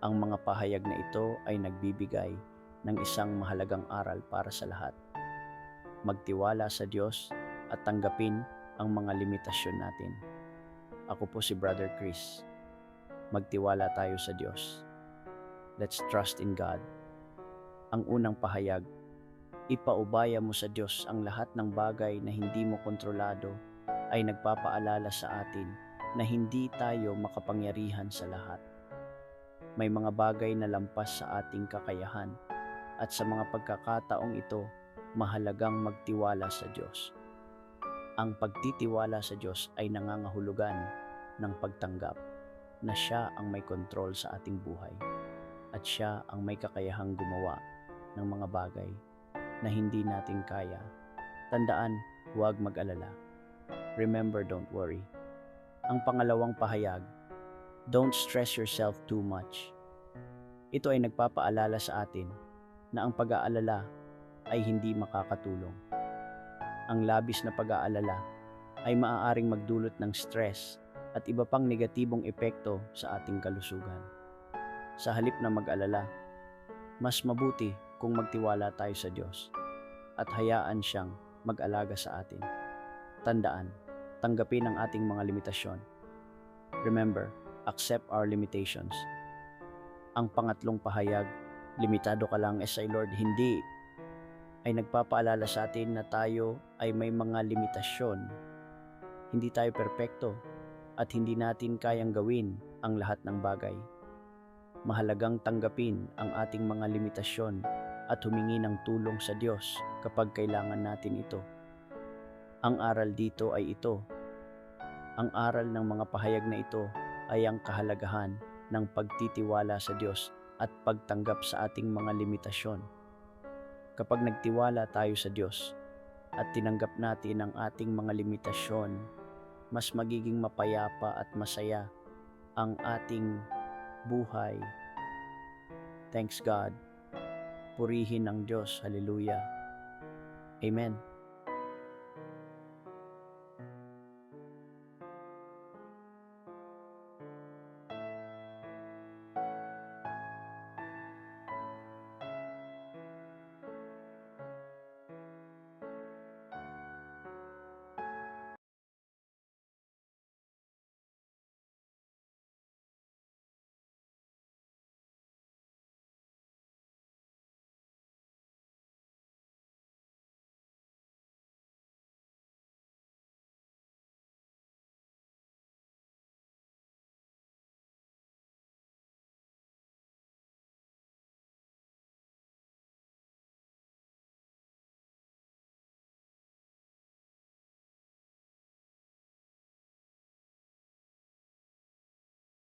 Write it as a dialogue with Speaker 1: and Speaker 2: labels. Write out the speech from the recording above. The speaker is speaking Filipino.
Speaker 1: Ang mga pahayag na ito ay nagbibigay ng isang mahalagang aral para sa lahat. Magtiwala sa Diyos at tanggapin ang mga limitasyon natin. Ako po si Brother Chris. Magtiwala tayo sa Diyos. Let's trust in God. Ang unang pahayag, ipaubaya mo sa Diyos ang lahat ng bagay na hindi mo kontrolado ay nagpapaalala sa atin na hindi tayo makapangyarihan sa lahat. May mga bagay na lampas sa ating kakayahan at sa mga pagkakataong ito, mahalagang magtiwala sa Diyos. Ang pagtitiwala sa Diyos ay nangangahulugan ng pagtanggap na Siya ang may kontrol sa ating buhay at Siya ang may kakayahang gumawa ng mga bagay na hindi natin kaya. Tandaan, huwag mag-alala. Remember, don't worry. Ang pangalawang pahayag, don't stress yourself too much. Ito ay nagpapaalala sa atin na ang pag-aalala ay hindi makakatulong. Ang labis na pag-aalala ay maaaring magdulot ng stress at iba pang negatibong epekto sa ating kalusugan. Sa halip na mag-alala, mas mabuti kung magtiwala tayo sa Diyos at hayaan siyang mag-alaga sa atin. Tandaan, tanggapin ang ating mga limitasyon. Remember, accept our limitations. Ang pangatlong pahayag, limitado ka lang as Lord, hindi, ay nagpapaalala sa atin na tayo ay may mga limitasyon. Hindi tayo perpekto at hindi natin kayang gawin ang lahat ng bagay. Mahalagang tanggapin ang ating mga limitasyon at humingi ng tulong sa Diyos kapag kailangan natin ito. Ang aral dito ay ito. Ang aral ng mga pahayag na ito ay ang kahalagahan ng pagtitiwala sa Diyos at pagtanggap sa ating mga limitasyon. Kapag nagtiwala tayo sa Diyos at tinanggap natin ang ating mga limitasyon, mas magiging mapayapa at masaya ang ating buhay. Thanks God. Purihin ng Diyos. Hallelujah. Amen.